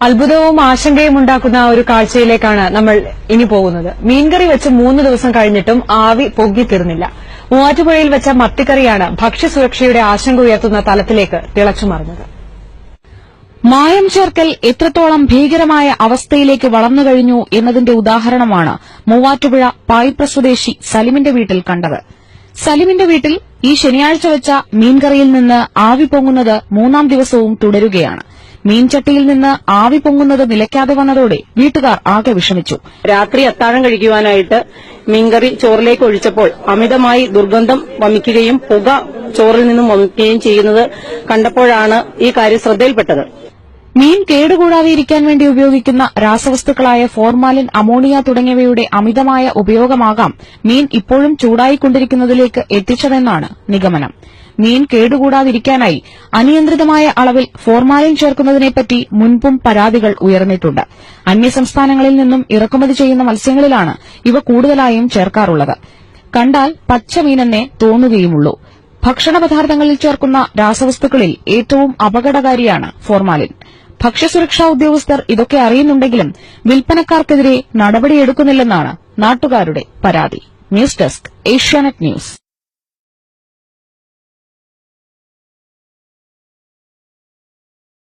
അത്ഭുതവും ആശങ്കയും ഉണ്ടാക്കുന്ന ഒരു കാഴ്ചയിലേക്കാണ് നമ്മൾ ഇനി പോകുന്നത്. മീൻകറി വെച്ച് മൂന്ന് ദിവസം കഴിഞ്ഞിട്ടും ആവി പൊങ്ങിത്തീർന്നില്ല മൂവാറ്റുപുഴയിൽ വെച്ച മത്തിക്കറിയാണ് ഭക്ഷ്യസുരക്ഷയുടെ ആശങ്ക ഉയർത്തുന്ന തലത്തിലേക്ക് തിളച്ചുമറിഞ്ഞത് മായം ചേർക്കൽ എത്രത്തോളം ഭീകരമായ അവസ്ഥയിലേക്ക് വളർന്നു കഴിഞ്ഞു എന്നതിന്റെ ഉദാഹരണമാണ് മൂവാറ്റുപുഴ പായിപ്ര സ്വദേശി സലിമിന്റെ വീട്ടിൽ കണ്ടത്. സലിമിന്റെ വീട്ടിൽ ഈ ശനിയാഴ്ച വെച്ച മീൻകറിയിൽ നിന്ന് ആവി പൊങ്ങുന്നത് മൂന്നാം ദിവസവും തുടരുകയാണ്. മീൻചട്ടിയിൽ നിന്ന് ആവി പൊങ്ങുന്നത് നിലയ്ക്കാതെ വന്നതോടെ വീട്ടുകാർ ആകെ വിഷമിച്ചു. രാത്രി അത്താഴം കഴിക്കുവാനായിട്ട് മീൻകറി ചോറിലേക്ക് ഒഴിച്ചപ്പോൾ അമിതമായി ദുർഗന്ധം വമിക്കുകയും പുക ചോറിൽ നിന്നും വമിക്കുകയും ചെയ്യുന്നത് കണ്ടപ്പോഴാണ് ഈ കാര്യം ശ്രദ്ധയിൽപ്പെട്ടത്. മീൻ കേടുകൂടാതെ ഇരിക്കാൻ വേണ്ടി ഉപയോഗിക്കുന്ന രാസവസ്തുക്കളായ ഫോർമാലിൻ അമോണിയ തുടങ്ങിയവയുടെ അമിതമായ ഉപയോഗമാകാം മീൻ ഇപ്പോഴും ചൂടായിക്കൊണ്ടിരിക്കുന്നതിലേക്ക് എത്തിച്ചതെന്നാണ് നിഗമനം. മീൻ കേടുകൂടാതിരിക്കാനായി അനിയന്ത്രിതമായ അളവിൽ ഫോർമാലിൻ ചേർക്കുന്നതിനെപ്പറ്റി മുൻപും പരാതികൾ ഉയർന്നിട്ടുണ്ട്. അന്യസംസ്ഥാനങ്ങളിൽ നിന്നും ഇറക്കുമതി ചെയ്യുന്ന മത്സ്യങ്ങളിലാണ് ഇവ കൂടുതലായും ചേർക്കാറുള്ളത്. കണ്ടാൽ പച്ചമീനെന്നേ തോന്നുകയുമുള്ളൂ. ഭക്ഷണപദാർത്ഥങ്ങളിൽ ചേർക്കുന്ന രാസവസ്തുക്കളിൽ ഏറ്റവും അപകടകാരിയാണ് ഫോർമാലിൻ. ഭക്ഷ്യസുരക്ഷാ ഉദ്യോഗസ്ഥർ ഇതൊക്കെ അറിയുന്നുണ്ടെങ്കിലും വിൽപ്പനക്കാർക്കെതിരെ നടപടിയെടുക്കുന്നില്ലെന്നാണ് നാട്ടുകാരുടെ പരാതി. News desk Asianet news.